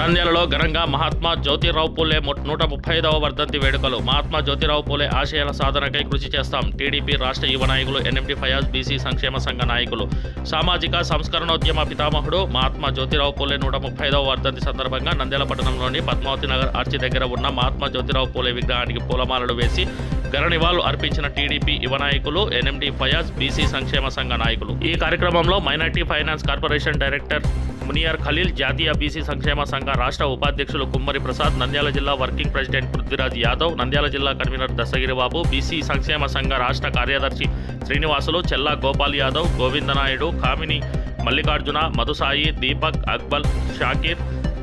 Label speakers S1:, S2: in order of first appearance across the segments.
S1: నంద్యాలలో ఘనంగా మహాత్మా జ్యోతిరావు పూలే ము- నూట ముప్పై ఐదవ వర్ధంతి వేడుకలు. మహాత్మా జ్యోతిరావు పూలే ఆశయాల సాధనకై కృషి చేస్తాం. టీడీపీ రాష్ట్ర యువ నాయకులు ఎన్ఎండి ఫయాజ్ బీసీ సంక్షేమ సంఘ నాయకులు. సామాజిక సంస్కరణోద్యమ పితామహుడు మహాత్మా జ్యోతిరావు పూలే నూట ముప్పై ఐదవ వర్ధంతి సందర్భంగా నంద్యాల పట్టణంలోని పద్మావతి నగర్ ఆర్చి దగ్గర ఉన్న మహాత్మా జ్యోతిరావు పూలే విగ్రహానికి పూలమాలలు వేసి ఘన నివాళులు అర్పించిన టీడీపీ యువ నాయకులు ఎన్ఎండి ఫయాజ్ బీసీ సంక్షేమ సంఘ నాయకులు. ఈ కార్యక్రమంలో minority finance corporation director Muniyar Khalil జాతీయ బీసీ సంక్షేమ సంఘ రాష్ట్ర ఉపాధ్యక్షులు కుమ్మరి ప్రసాద్ నంద్యాల జిల్లా వర్కింగ్ ప్రెసిడెంట్ పృథ్వీరాజ్ యాదవ్ నంద్యాల జిల్లా కన్వీనర్ దశగిరిబాబు బీసీ సంక్షేమ సంఘ రాష్ట్ర కార్యదర్శి శ్రీనివాసులు చెల్లా గోపాల్ యాదవ్ గోవిందనాయుడు కామిని మల్లికార్జున మధుసాయి దీపక్ అక్బల్ షాకీర్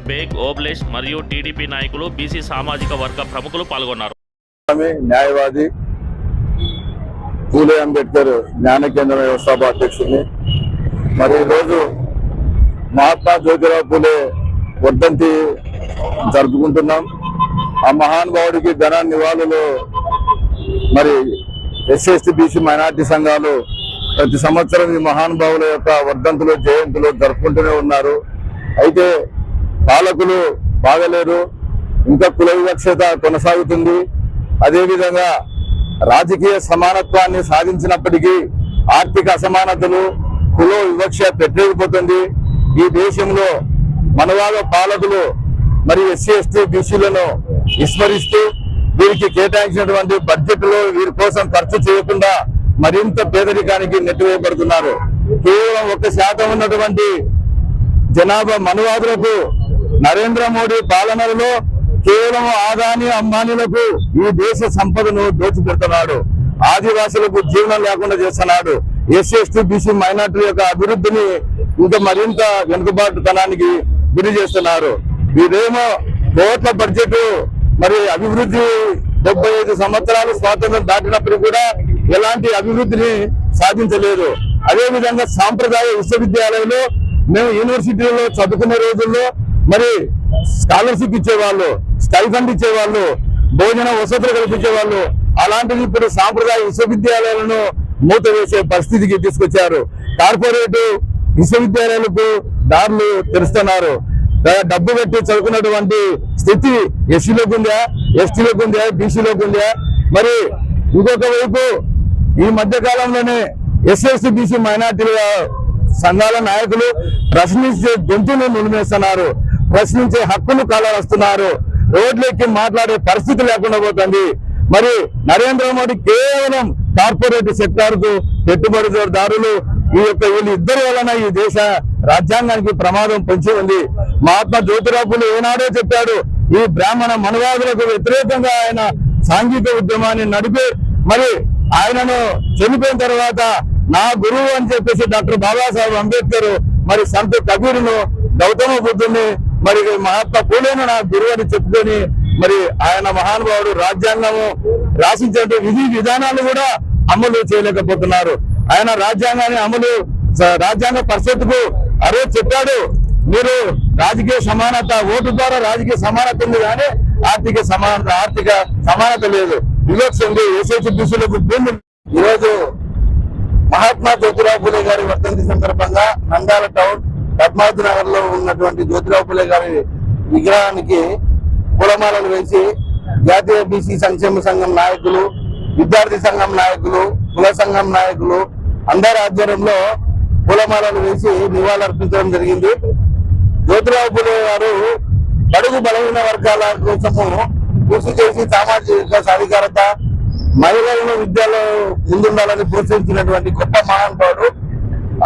S1: బేగ్ ఓబ్లేష్ మరియు టీడీపీ నాయకులు బీసీ సామాజిక వర్గ ప్రముఖులు పాల్గొన్నారు.
S2: న్యాయవాది పూలే అంబేద్కర్ జ్ఞాన కేంద్ర వ్యవస్థాప అధ్యక్షుడిని. మరి ఈరోజు మహాత్మా జ్యోతిరావు పూలే వర్ధంతి జరుపుకుంటున్నాం. ఆ మహానుభావుడికి ఘన నివాళులు మరి ఎస్సీ బీసీ మైనార్టీ సంఘాలు ప్రతి సంవత్సరం ఈ మహానుభావుల యొక్క వర్ధంతులు జయంతులు జరుపుకుంటూనే ఉన్నారు. అయితే పాలకులు బాగలేరు ఇంకా కుల వివక్షత కొనసాగుతుంది. అదేవిధంగా రాజకీయ సమానత్వాన్ని సాధించినప్పటికీ ఆర్థిక అసమానతలు కుల వివక్ష పెట్టలేకపోతుంది. ఈ దేశంలో మనవాద పాలకులు మరి ఎస్సీ ఎస్టీ బీసీలను విస్మరిస్తూ వీరికి కేటాయించినటువంటి బడ్జెట్లో వీరి కోసం ఖర్చు చేయకుండా మరింత పేదరికానికి నెట్టివేయబడుతున్నారు. కేవలం ఒక శాతం ఉన్నటువంటి జనాభా మనువాదులకు నరేంద్ర మోడీ పాలనలో కేవలం ఆదాని అంబానీలకు ఈ దేశ సంపదను దోచిపెడుతున్నాడు. ఆదివాసులకు జీవనం లేకుండా చేస్తున్నాడు. ఎస్సీ ఎస్టీ బీసీ మైనార్టీ యొక్క అభివృద్ధిని ఇంకా మరింత వెనుకబాటుతనానికి గురి చేస్తున్నారు. వీరేమో కోట్ల బడ్జెట్ మరి అభివృద్ధి డెబ్బై ఐదు సంవత్సరాలు స్వాతంత్రం దాటినప్పుడు కూడా ఎలాంటి అభివృద్ధిని సాధించలేదు. అదే విధంగా సాంప్రదాయ విశ్వవిద్యాలయంలో మేము యూనివర్సిటీలో చదువుకునే రోజుల్లో మరి స్కాలర్షిప్ ఇచ్చేవాళ్ళు స్టైఫండ్ ఇచ్చేవాళ్ళు భోజన వసతులు కల్పించేవాళ్ళు అలాంటిది ఇప్పుడు సాంప్రదాయ విశ్వవిద్యాలయాలను మూత వేసే పరిస్థితికి తీసుకొచ్చారు. కార్పొరేటు విశ్వవిద్యాలయాలకు దారులు తెరుస్తున్నారు. డబ్బు పెట్టి చదువుకున్నటువంటి స్థితి ఎస్సీలోకి ఉందా ఎస్టీలోకి ఉందా బీసీలోకి ఉందా? మరి ఇంకొక వైపు ఈ మధ్య కాలంలోనే ఎస్ఎస్సీ బీసీ మైనార్టీల సంఘాల నాయకులు ప్రశ్నించే గొంతును నులిమేస్తున్నారు. ప్రశ్నించే హక్కును కలవస్తున్నారు రోడ్లెక్కి మాట్లాడే పరిస్థితి లేకుండా పోతుంది. మరి నరేంద్ర మోడీ కేవలం కార్పొరేట్ సెక్టార్కు పెట్టుబడిదారులు ఈ యొక్క వీళ్ళు ఇద్దరి వలన ఈ దేశ రాజ్యాంగానికి ప్రమాదం పొంచి ఉంది. మహాత్మా జ్యోతిరాపులు ఏనాడో చెప్పాడు ఈ బ్రాహ్మణ మనవాదులకు వ్యతిరేకంగా ఆయన సాంఘిక ఉద్యమాన్ని నడిపి మరి ఆయనను చనిపోయిన తర్వాత నా గురువు అని చెప్పేసి డాక్టర్ బాబాసాహెబ్ అంబేద్కర్ మరి సంత కబీరును గౌతమ బుద్ధుని మరి మహాత్మా పూలేను నా గురువు అని చెప్పుకొని మరి ఆయన మహానుభావుడు రాజ్యాంగము రాసించే విధి విధానాలు కూడా అమలు చేయలేకపోతున్నారు. ఆయన రాజ్యాంగాన్ని అమలు రాజ్యాంగ పరిషత్కు అరే చెప్పాడు మీరు రాజకీయ సమానత ఓటు ద్వారా రాజకీయ సమానత ఉంది కానీ ఆర్థిక సమానత ఆర్థిక సమానత లేదు. వివక్ష ఉంది. ఏసైసి బీసీలకు భూమి ఈరోజు మహాత్మా జ్యోతిరావు పూలే గారి వర్ధంతి సందర్భంగా నందాల టౌన్ పద్మావతి నగర్లో ఉన్నటువంటి జ్యోతిరావు పూలే గారి విగ్రహానికి పూలమాలలు వేసి జాతీయ బీసీ సంక్షేమ సంఘం నాయకులు విద్యార్థి సంఘం నాయకులు కుల సంఘం నాయకులు అందరి ఆధ్వర్యంలో పూలమాలలు వేసి నివాళులర్పించడం జరిగింది. జ్యోతిరావు పూలే గారు బడుగు బలహీన వర్గాల కోసము కృషి చేసి సామాజిక సాధికారత మహిళలను విద్యలో ముందుండాలని ప్రోత్సహించినటువంటి గొప్ప మహానుభావుడు.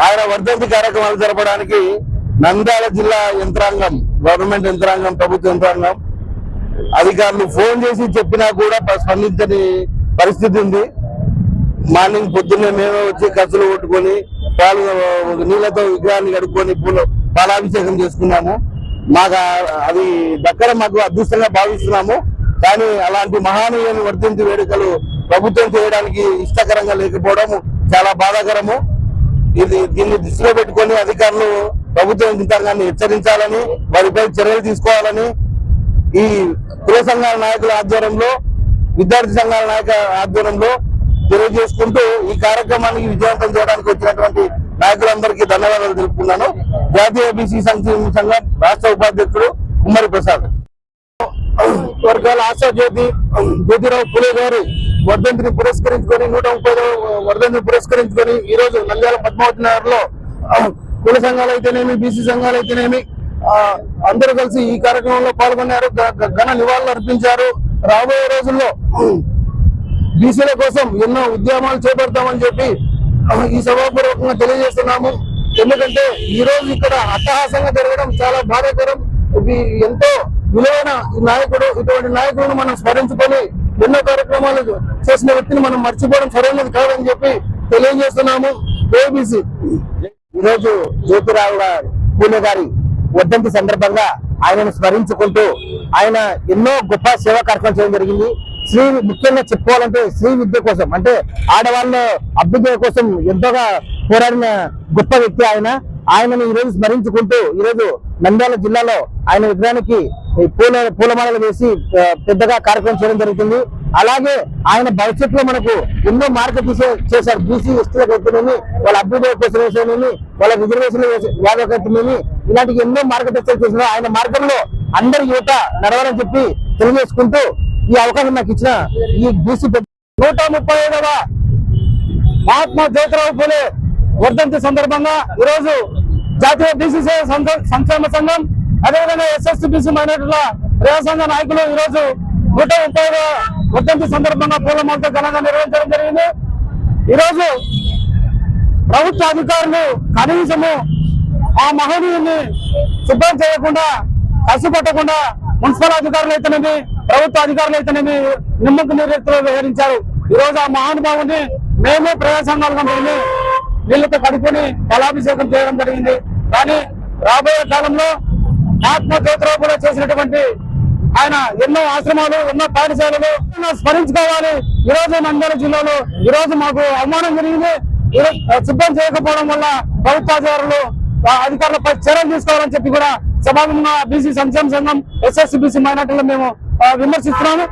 S2: ఆయన వర్ధంతి కార్యక్రమాలు జరపడానికి నంద్యాల జిల్లా యంత్రాంగం గవర్నమెంట్ యంత్రాంగం ప్రభుత్వ యంత్రాంగం అధికారులు ఫోన్ చేసి చెప్పినా కూడా స్పందించని పరిస్థితి ఉంది. మార్నింగ్ పొద్దున్నే మేమే వచ్చి ఖర్చులు కొట్టుకొని పాలు నీళ్ళతో విగ్రహాన్ని కడుక్కొని పూలు పాలాభిషేకం చేసుకున్నాము. మాకు అది దక్కర మాకు అదృష్టంగా భావిస్తున్నాము. కానీ అలాంటి మహానీయుని వర్ధంతి వేడుకలు ప్రభుత్వం చేయడానికి ఇష్టకరంగా లేకపోవడం చాలా బాధాకరము. ఇది దీన్ని దృష్టిలో పెట్టుకొని అధికారులు ప్రభుత్వం యంత్రాంగాన్ని హెచ్చరించాలని వారిపై చర్యలు తీసుకోవాలని ఈ కుల సంఘాల నాయకుల ఆధ్వర్యంలో విద్యార్థి సంఘాల నాయక ఆధ్వర్యంలో తెలియజేసుకుంటూ ఈ కార్యక్రమానికి విజయవంతం చేయడానికి వచ్చినటువంటి నాయకులందరికీ ధన్యవాదాలు తెలుపుకున్నాను జాతీయ బీసీ సంక్షేమ సంఘం రాష్ట్ర ఉపాధ్యక్షుడు
S3: కుమ్మరి ప్రసాద్. వర్గాల ఆశా జ్యోతి జ్యోతిరావు పులే గారు వర్ధంతిని పురస్కరించుకొని నూట ముప్పై వర్ధంతిని పురస్కరించుకొని ఈ రోజు నంద్యాల పద్మావతి నగర్లో కుల సంఘాలు అయితేనేమి బీసీ సంఘాలు అయితేనేమి అందరూ కలిసి ఈ కార్యక్రమంలో పాల్గొన్నారు. గ- ఘన నివాళులు అర్పించారు. రాబోయే రోజుల్లో బీసీల కోసం ఎన్నో ఉద్యమాలు చేపడతామని చెప్పి ఈ సభాపూర్వకంగా తెలియజేస్తున్నాము. ఎందుకంటే ఈ రోజు ఇక్కడ అట్టహాసంగా జరగడం చాలా బాధాకరం. ఇది ఎంతో విలువైన నాయకుడు ఇటువంటి నాయకులను మనం స్మరించుకొని ఎన్నో కార్యక్రమాలు చేసిన వ్యక్తిని మనం మర్చిపోవడం సరైనది కాదని చెప్పి తెలియజేస్తున్నాము. ఏబీసీ. ఈరోజు జ్యోతిరావు పూణె గారి వర్ధంతి సందర్భంగా ఆయనను స్మరించుకుంటూ ఆయన ఎన్నో గొప్ప సేవా కార్యక్రమం చేయడం జరిగింది. స్త్రీ ముఖ్యంగా చెప్పుకోవాలంటే స్త్రీ విద్య కోసం అంటే ఆడవాళ్ళ అభ్యుదయ కోసం ఎంతోగా పోరాడిన గొప్ప వ్యక్తి ఆయన. ఆయనను ఈ రోజు స్మరించుకుంటూ ఈ రోజు నంద్యాల జిల్లాలో ఆయన విగ్రహానికి పూల పూలమాలలు వేసి పెద్దగా కార్యక్రమం చేయడం జరుగుతుంది. అలాగే ఆయన భవిష్యత్తులో మనకు ఎన్నో మార్పు తీసే చేశారు. బీసీ ఎస్టీలకు అయితేనేమి వాళ్ళ అభ్యుదయ కోసం వేసేనేమి వాళ్ళ రిజర్వేషన్ యాదవ్ ఇలాంటి ఎన్నో మార్గదర్శకాలు చేసిన ఆయన మార్గంలో అందరి యువత నడవాలని చెప్పి తెలియజేసుకుంటూ ఈ అవకాశం నాకు ఇచ్చిన ఈ బీసీ నూట ముప్పై ఐదవ మహాత్మా జ్యోతిరావు పూలే వర్ధంతి సందర్భంగా ఈరోజు జాతీయ బీసీ సంక్షేమ సంఘం అదేవిధంగా ఎస్ఎస్సీ బీసీ మైనార్టీల ప్రజా సంఘ నాయకులు ఈరోజు నూట ముప్పై వర్ధంతి సందర్భంగా పూలమాలతో ఘనంగా నిర్వహించడం జరిగింది. ఈరోజు ప్రభుత్వ అధికారులు కనీసము ఆ మహనీయుని శుభ్రం చేయకుండా కసిపట్టకుండా మున్సిపల్ అధికారులు అయితేనేమి ప్రభుత్వ అధికారులు అయితేనేమి నిమ్మకు నీరెత్తులో వ్యవహరించారు. ఈ రోజు ఆ మహానుభావుని మేమే ప్రజా మేము వీళ్ళతో కడుపుని బలాభిషేకం చేయడం జరిగింది. కానీ రాబోయే కాలంలో ఆత్మ జ్యోతిరావు కూడా చేసినటువంటి ఆయన ఎన్నో ఆశ్రమాలు ఎన్నో పాఠశాలలు స్మరించుకోవాలి. ఈ రోజు నంద్యాల జిల్లాలో ఈ రోజు మాకు అవమానం జరిగింది. సిద్ధం చేయకపోవడం వల్ల ప్రభుత్వాధికారులు ఆ అధికారులపై చర్యలు తీసుకోవాలని చెప్పి కూడా సమాజంగా బీసీ సంక్షేమ సంఘం ఎస్ఎస్సీ మైనార్టీలో మేము విమర్శిస్తున్నాను.